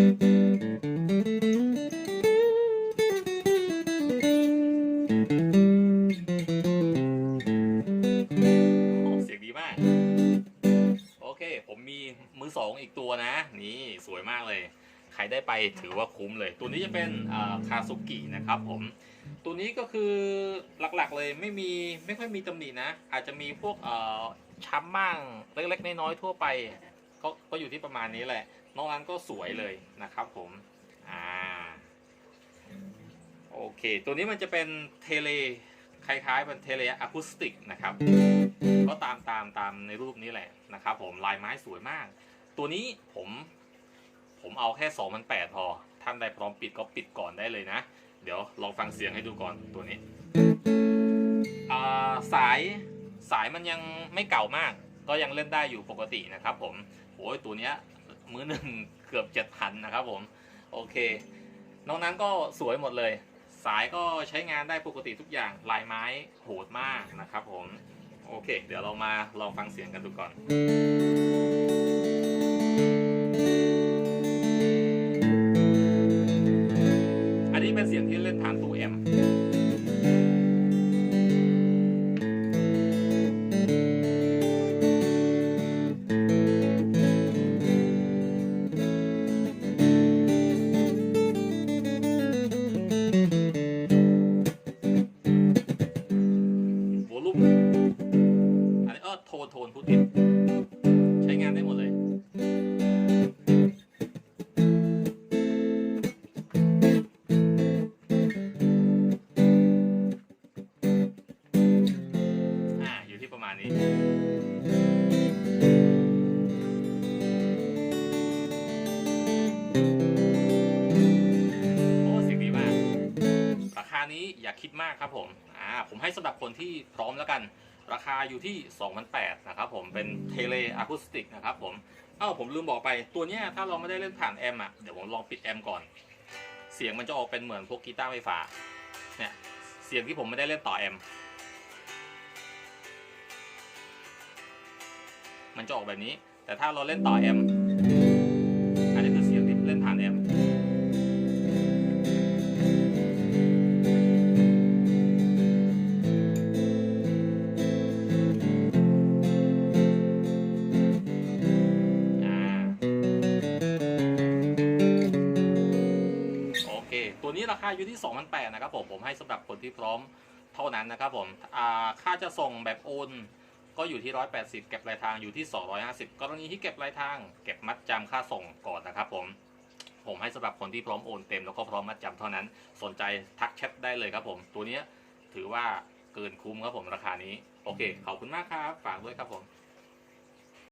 เสียงดีมาก โอเค ผมมีมือสองอีกตัวนะ นี่สวยมากเลย ใครได้ไปถือว่าคุ้มเลย ตัวนี้จะเป็นคาสุกินะครับผม ตัวนี้ก็คือหลักๆเลยไม่มีไม่ค่อยมีตำหนินะ อาจจะมีพวกช้ำบ้างเล็กๆน้อยๆทั่วไป ก็ก็อยู่ที่ประมาณนี้แหละ นอกนั้นก็สวยเลยนะครับผมอ่าโอเค ตัวนี้มันจะเป็นเทเลคล้ายๆเป็นเทเลอะคูสติกนะครับ ก็ตามตามตามในรูปนี้แหละนะครับ ผมลายไม้สวยมาก ตัวนี้ผมผมเอาแค่2008พอ ท่านใดพร้อมปิดก็ปิดก่อนได้เลยนะ เดี๋ยวลองฟังเสียงให้ดูก่อนตัวนี้อ่าสายสายมันยังไม่เก่ามาก ก็ยังเล่นได้อยู่ปกตินะครับผมโอ้ยตัวเนี้ย มือหนึ่งเกือบเจ็ดพันนะครับผม โอเค นอกนั้นก็สวยหมดเลย สายก็ใช้งานได้ปกติทุกอย่างลายไม้โหดมากนะครับผม โอเค เดี๋ยวเรามาลองฟังเสียงกันดูก่อนอันนี้เป็นเสียงที่เล่นผ่านตู้แอมป์วานี้อย่าคิดมากครับผมอ่าผมให้สำหรับคนที่พร้อมแล้วกัน ราคาอยู่ที่2,008นะครับผมเป็นเทเลอะคูสติกนะครับผมเอ้าผมลืมบอกไปตัวเนี้ยถ้าเราไม่ได้เล่นผ่านแอมป์อะเดี๋ยวผมลองปิดแอมป์ก่อน เสียงมันจะออกเป็นเหมือนพวกกีตาร์ไฟฟ้าเนี่ยเสียงที่ผมไม่ได้เล่นต่อแอมป์มันจะออกแบบนี้ แต่ถ้าเราเล่นต่อแอมป์อันนี้คือเสียงที่เล่นผ่านแอม ตัวนี้ราคาอยู่ที่2,008นะครับผมผมให้สำหรับคนที่พร้อมเท่านั้นนะครับผมค่าจะส่งแบบโอนก็อยู่ที่ 180 เก็บปลายทางอยู่ที่ 250 กรณีที่เก็บปลายทาง เก็บมัดจำค่าส่งก่อนนะครับผมผมให้สำหรับคนที่พร้อมโอนเต็มแล้วก็พร้อมมัดจำเท่านั้น สนใจทักแชทได้เลยครับผม ตัวนี้ถือว่าเกินคุ้มครับผมราคานี้ โอเค ขอบคุณมากครับ ฝากด้วยครับผม